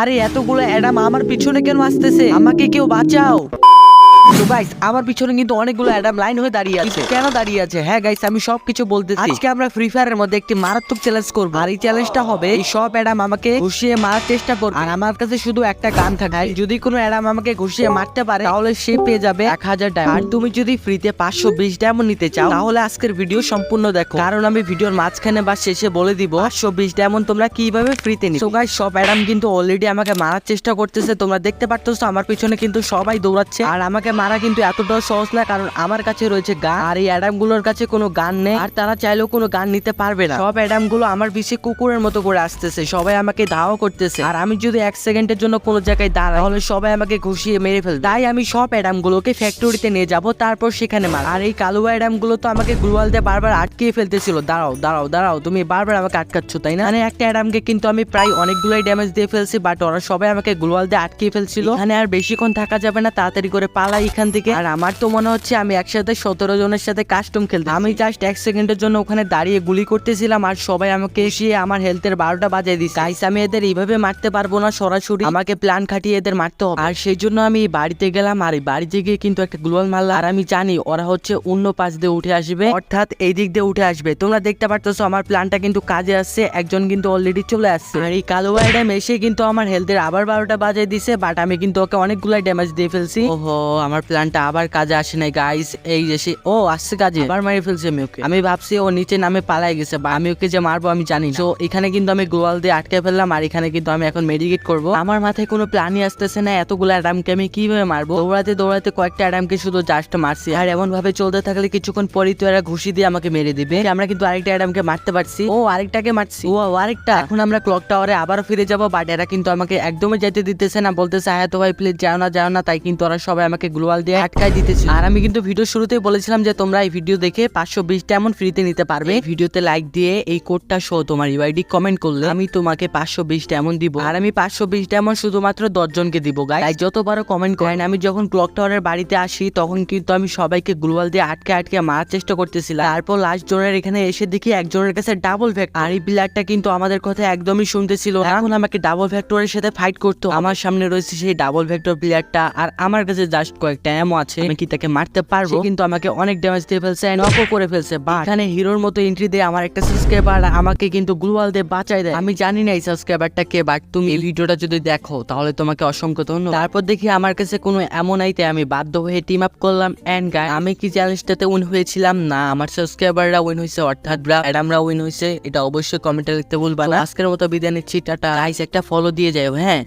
আরে এতগুলো অ্যাডাম আমার পিছনে কেন আসতেছে? আমাকে কেউ বাঁচাও। তো গাইস আমার পিছনে কিন্তু অনেকগুলো অ্যাডাম লাইন হয়ে দাঁড়িয়ে আছে। কেন দাঁড়িয়ে আছে? হ্যাঁ গাইস আমি সব কিছু বলতেছি। আজকে আমরা ফ্রি ফায়ারের মধ্যে একটি মারাত্মক চ্যালেঞ্জ করব। আর এই চ্যালেঞ্জটা হবে এই সব অ্যাডাম আমাকে ঘুষিয়ে মারার চেষ্টা করবে। আর আমার কাছে শুধু একটা গান থাকে। যদি কোনো অ্যাডাম আমাকে ঘুষিয়ে মারতে পারে তাহলে সে পেয়ে যাবে এক হাজার ডায়মন্ড আর তুমি যদি ফ্রিতে পাঁচশো বিশ ডায়মন্ড নিতে চাও তাহলে আজকের ভিডিও সম্পূর্ণ দেখো। কারণ আমি ভিডিওর মাঝখানে বা শেষে বলে দিব পাঁচশো বিশ ডায়মন্ড তোমরা কীভাবে ফ্রিতে নিবে। গাইস সব অ্যাডাম কিন্তু অলরেডি আমাকে মারার চেষ্টা করতেছে। তোমরা দেখতে পারতেছো আমার পিছনে কিন্তু সবাই দৌড়াচ্ছে। আর আমাকে মারা কিন্তু এতটাও সহজ না, কারণ আমার কাছে রয়েছে গান, আর এই অ্যাডামগুলোর কাছে কোনো গান নেই, আর তারা চাইলেও কোনো গান নিতে পারবে না। সব অ্যাডামগুলো আমার পিছে কুকুরের মতো করে আসতেছে, সবাই আমাকে ধাওয়া করতেছে। আর আমি যদি এক সেকেন্ডের জন্য কোনো জায়গায় দাঁড়াই, তাহলে সবাই আমাকে ঘুষিয়ে মেরে ফেলবে। তাই আমি সব অ্যাডাম গুলোকে ফ্যাক্টরিতে নিয়ে যাব, তারপর সেখানে মার। আর এই কালো অ্যাডামগুলো তো আমাকে গ্লুয়াল দিয়ে বারবার আটকিয়ে ফেলতেছিল। দাঁড়াও দাঁড়াও দাঁড়াও, তুমি বারবার আমাকে আটকাচ্ছ, তাই না? মানে একটা অ্যাডামকে কিন্তু আমি প্রায় অনেকগুলোই ড্যামেজ দিয়ে ফেলছি, বাট ওরা সবাই আমাকে গ্লুয়াল দিয়ে আটকিয়ে ফেলছিল। এখানে আর বেশিক্ষণ থাকা যাবে না, তাড়াতাড়ি করে পালাই। এখান থেকে। আর আমার তো মনে হচ্ছে আমি একসাথে সতেরো জনের সাথে কাস্টম খেলতে আমি জাস্ট এক সেকেন্ডের জন্য ওখানে দাঁড়িয়ে গুলি করতেছিলাম আর সবাই আমাকে এসে আমার হেলথের বারোটা বাজিয়ে দিচ্ছে গাইস আমি এদের এইভাবে মারতে পারব না সরাসরি। আমাকে প্ল্যান খাটিয়ে এদের মারতে হবে। আর সেই জন্য আমি বাড়িতে গেলাম আর বাড়িতে গিয়ে কিন্তু একটা গ্লোয়াল মারলাম। আর আমি জানি ওরা হচ্ছে অন্য পাশ দিয়ে উঠে আসবে। অর্থাৎ এই দিক দিয়ে উঠে আসবে। তোমরা দেখতে পারতেছো আমার প্ল্যানটা কিন্তু কাজে আসছে। একজন কিন্তু অলরেডি চলে আসছে। আর এই কালো আইডাম এসে কিন্তু আমার হেলথের আবার বারোটা বাজিয়ে দিছে বাট আমি কিন্তু ওকে অনেকগুলো ড্যামেজ দিয়ে ফেলছি। ওহো আমার প্ল্যানটা আবার কাজে আসে নাই গাইস এই যে সে ও আসছে কাজে। আবার মারি ফেলছে আমি ওকে। আমি ভাবছি ও নিচে নামে পালাই গেছে বা আমি ওকে যে মারবো আমি জানি তো এখানে কিন্তু আমি গোয়াল দিয়ে আটকে ফেললাম আর এখানে কিন্তু আমি এখন মেডিকেট করব। আমার মাথায় কোনো প্ল্যানই আসতেছে না এতগুলো অ্যাডামকে আমি কীভাবে মারবো? দৌড়াতে দৌড়াতে কয়েকটা অ্যাডামকে শুধু জাস্ট মারছি। আর এমন ভাবে চলতে থাকলে কিছুক্ষণ পরেই তো এরা ঘুষি দিয়ে আমাকে মেরে দিবে। আমরা কিন্তু আরেকটা অ্যাডামকে মারতে পারছি। ও আরেকটাকে মারছি। ও আরেকটা। এখন আমরা ক্লক টাওয়ারে আবার ফিরে যাব বাট এরা কিন্তু আমাকে একদমই যেতে দিতেছে না বলতেছে হ্যাঁ তো ভাই প্লিজ যাও না যাও না। তাই কিন্তু ওরা সবাই আমাকে গ্লোয়াল দিয়ে আটকাই দিতেছে। আর আমি কিন্তু ভিডিও শুরুতেই বলেছিলাম যে তোমরা এই ভিডিও দেখে পাঁচশো বিশটা এমন ফ্রিতে নিতে পারবে। ভিডিওতে লাইক দিয়ে এই কোডটা শো তোমার ইউআইডি কমেন্ট করলে আমি তোমাকে পাঁচশো বিশটা এমন দিব। আর আমি পাঁচশো বিশটা এমন শুধুমাত্র দশজনকে দিব গাই তাই যতবারও কমেন্ট করেন আমি যখন ক্লক টাওয়ারের বাড়িতে আসি তখন কিন্তু আমি সবাইকে গ্লোয়াল দিয়ে আটকে আটকে মারার চেষ্টা করতেছিলাম। তারপর লাস্ট জনের এখানে এসে দেখি একজনের কাছে ডাবল ফ্যাক্টর আর এই প্লেয়ারটা কিন্তু আমাদের কথা একদমই শুনতেছিল। এখন আমাকে ডাবল ফ্যাক্টরের সাথে ফাইট করতো। আমার সামনে রয়েছে সেই ডাবল ফ্যাক্টর প্লেয়ারটা আর আমার কাছে জাস্ট কয়েকটা এমও আছে, আমি কি তাকে মারতে পারব? কিন্তু আমাকে অনেক ড্যামেজ দিয়ে ফেলছে নকও করে ফেলছে বা এখানে হিরোর মতো এন্ট্রি দিয়ে আমার একটা সাবস্ক্রাইবার আমাকে কিন্তু গ্লুয়াল দিয়ে বাঁচাই দেয়। আমি জানি না এই সাবস্ক্রাইবারটা কে বাট তুমি এই ভিডিওটা যদি দেখো, তাহলে তোমাকে অসংখ্য ধন্যবাদ। তারপর দেখি আমার কাছে কোনো এমন আইতে আমি বাধ্য হয়ে টিম আপ করলাম এন্ড গাই আমি কি চ্যালেঞ্জটাতে উইন হয়েছিলাম? না, আমার সাবস্ক্রাইবাররা উইন হয়েছে, অর্থাৎ অ্যাডামরা উইন হয়েছে, এটা অবশ্যই কমেন্টে লিখতে ভুলবা না। আজকের মতো বিদায় নিচ্ছি, টাটা। গাইস একটা ফলো দিয়ে যাও হ্যাঁ?